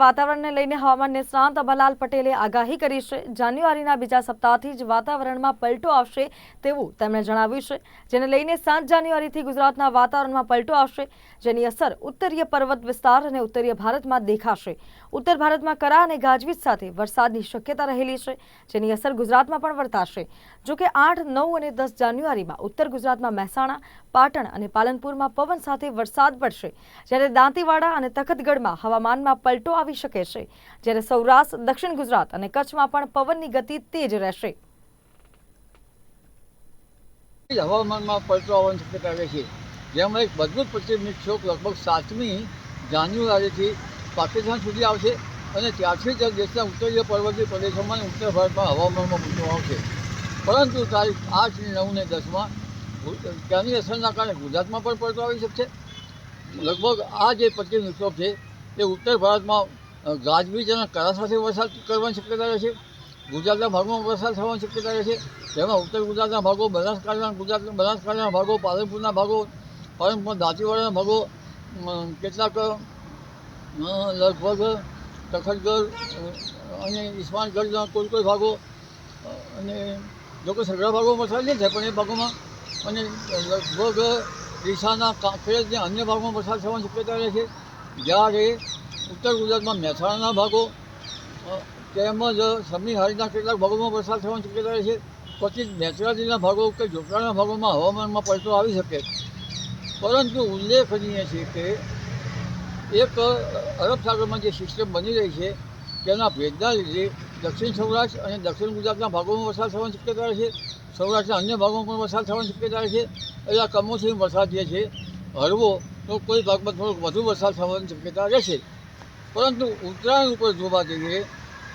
વાતાવરણને લઈને હવામાન નિષ્ણાંત અભલાલ પટેલે આગાહી કરી છે. જાન્યુઆરીના બીજા સપ્તાહથી જ વાતાવરણમાં પલટો આવશે તેવું તેમણે જણાવ્યું છે, જેને લઈને સાત જાન્યુઆરીથી ગુજરાતના વાતાવરણમાં પલટો આવશે, જેની અસર ઉત્તરીય પર્વત વિસ્તાર અને ઉત્તરીય ભારતમાં દેખાશે. ઉત્તર ભારતમાં કરા અને ગાજવીજ સાથે વરસાદની શક્યતા રહેલી છે, જેની અસર ગુજરાતમાં પણ વર્તાશે. જોકે આઠ, નવ અને દસ જાન્યુઆરીમાં ઉત્તર ગુજરાતમાં મહેસાણા, પાટણ અને પાલનપુરમાં પવન સાથે વરસાદ પડશે, જ્યારે દાંતીવાડા અને તખતગઢમાં હવામાનમાં પલટો આવી શકે છે. જ્યારે સૌરાષ્ટ્ર, દક્ષિણ ગુજરાત અને કચ્છમાં પણ પવનની ગતિ તેજ રહેશે. હવામાનમાં પલટો આવવાની શક્યતા રહે છે. જેમાં એક મજબૂત પશ્ચિમ વિક્ષોભ લગભગ સાતમી જાન્યુઆરીથી પાકિસ્તાન સુધી આવશે અને ત્યારથી જ દેશના ઉત્તરીય પર્વતીય પ્રદેશોમાં અને ઉત્તર ભારતમાં હવામાનમાં બદલાવ આવશે. પરંતુ તારીખ આઠ નવ ને દસમાં ત્યાંની અસરના કારણે ગુજરાતમાં પણ પલટો આવી શકશે. લગભગ આ જે પશ્ચિમ વિક્ષોભ છે એ ઉત્તર ભારતમાં ગાજવીજ અને કરા સાથે વરસાદ કરવાની શક્યતા રહે છે, ગુજરાતના ભાગમાં વરસાદ થવાની શક્યતા રહે છે જેમાં ઉત્તર ગુજરાતના ભાગો, બનાસકાંઠાના ગુજરાત, બનાસકાંઠાના ભાગો, પાલનપુરના ભાગો પાલનપુર દાંતીવાડાના ભાગો કેટલાક લગભગ તખતગઢ અને ઈસ્માનગઢના કોઈ કોઈ ભાગો અને અને જોકે સગડા ભાગોમાં વરસાદ નહીં થાય, પણ એ ભાગોમાં, અને લગભગ ડીસાના કાંકરેજ અને અન્ય ભાગોમાં વરસાદ થવાની શક્યતા રહે છે. જ્યારે ઉત્તર ગુજરાતમાં મહેસાણાના ભાગો તેમજ સમી હારીના કેટલાક ભાગોમાં વરસાદ થવાની શક્યતા રહે છે. પછી બેચરાજીના ભાગો કે જોકરાના ભાગોમાં હવામાનમાં પલટો આવી શકે. પરંતુ ઉલ્લેખનીય છે કે એક અરબ સાગરમાં જે સિસ્ટમ બની રહી છે, તેના ભેદના લીધે દક્ષિણ સૌરાષ્ટ્ર અને દક્ષિણ ગુજરાતના ભાગોમાં વરસાદ થવાની શક્યતા રહે છે. સૌરાષ્ટ્રના અન્ય ભાગોમાં પણ વરસાદ થવાની શક્યતા રહે છે. એટલે કમોસમી વરસાદ જે છે, હળવો તો કોઈ ભાગમાં થોડોક વધુ વરસાદ થવાની શક્યતા રહેશે. પરંતુ ઉત્તરાયણ ઉપર જોવા જઈએ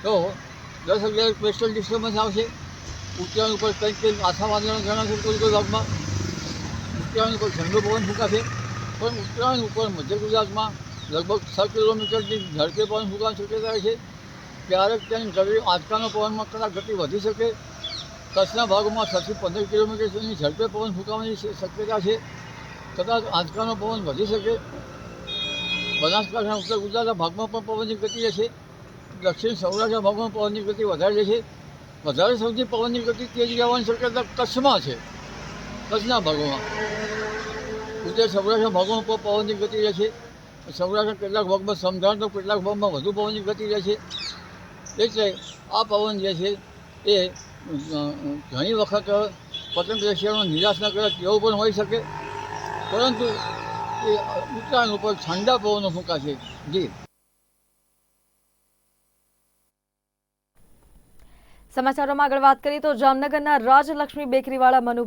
તો દસ અગિયાર વેસ્ટર્ન ડિસ્ટર્બન્સ આવશે. ઉત્તરાયણ ઉપર કંઈક કંઈક આથા વાદળો જણાશે કોઈ કોઈ ભાગમાં. ઉત્તરાયણ ઉપર ઠંડો પવન ફૂંકાશે. પણ ઉત્તરાયણ ઉપર મધ્ય ગુજરાતમાં લગભગ છ કિલોમીટરથી ઝડપે પવન ફૂંકવાની શક્યતા રહે છે ક્યારેક ત્યાં ઝડપી આંચકાનો પવનમાં કદાચ ગતિ વધી શકે. કચ્છના ભાગમાં છથી પંદર કિલોમીટર સુધીની ઝડપે પવન ફૂંકાવાની શક્યતા છે. કદાચ આંચકાનો પવન વધી શકે. બનાસકાંઠા ઉત્તર ગુજરાતના ભાગમાં પણ પવનની ગતિ રહેશે. દક્ષિણ સૌરાષ્ટ્રના ભાગમાં પવનની ગતિ વધારે રહેશે. વધારે સૌથી પવનની ગતિ તેજ રહેવાની શક્યતા કચ્છમાં છે. કચ્છના ભાગોમાં. ઉત્તર સૌરાષ્ટ્રના ભાગોમાં પણ પવનની ગતિ રહેશે. સૌરાષ્ટ્રના કેટલાક ભાગમાં સમજાણ તો કેટલાક ભાગમાં વધુ પવનની ગતિ રહેશે. એટલે આ પવન જે છે એ ઘણી વખત પતંગ રશિયાનો નિરાશ ન કરે તેવો પણ હોઈ શકે. પરંતુ એ ઉત્તરાયણ ઉપર ઠંડા પવનો ફૂંકાશે. જી. સમાચારોમાં આગળ વાત કરીએ તો જામનગરના રાજલક્ષ્મી બેકરીવાળા મનુ